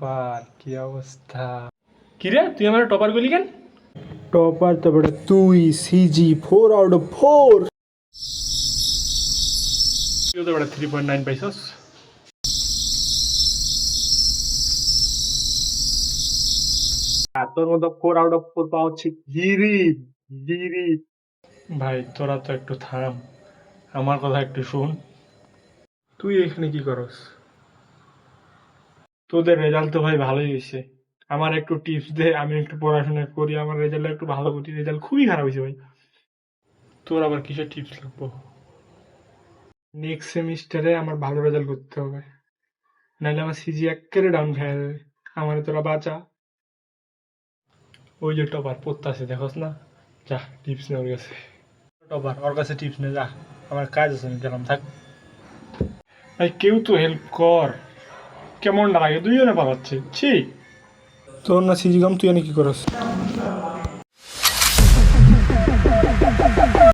Topper কি অবস্থা? কিরে তুই আমার টপার গলি কেন? টপার তুই CG four out of four তুই তো বেটা থ্রি পয়েন্ট নাইন পাইছস। তোর মতো ফোর আউট অফ ফোর পাওয়া হচ্ছে গিরি গিরি। ভাই তোরা তো একটু থাম। আমার কথা একটু শোন। তুই এখানে কি করস? তোদের রেজাল্ট তো ভাই ভালোই হয়েছে। আমার একটু টিপস দে, আমি একটু পড়াশোনা করি, আমার রেজাল্ট একটু ভালো করি রেজাল্ট খুবই খারাপ হয়েছে ভাই। তোর আবার কিসের টিপস লাগবো? নেক্সট সেমিস্টারে আমার ভালো রেজাল্ট করতে হবে। নাহলে আমার সিজি একেবারে ডাউন খেয়ে যাবে। আমার তোরা বাঁচা। ওই যে টপার পড়তে দেখোস না? যা টিপস নে ওর কাছে। টপার, ওর কাছে টিপস নে যা। আমার কাজ আছে, আমি গেলাম, থাক। ভাই, কেউ তো হেল্প কর। কেমন লাগে? দুইজনে পালাচ্ছে। ছি। তোর না সিজিগাম তুই এনে কি করস?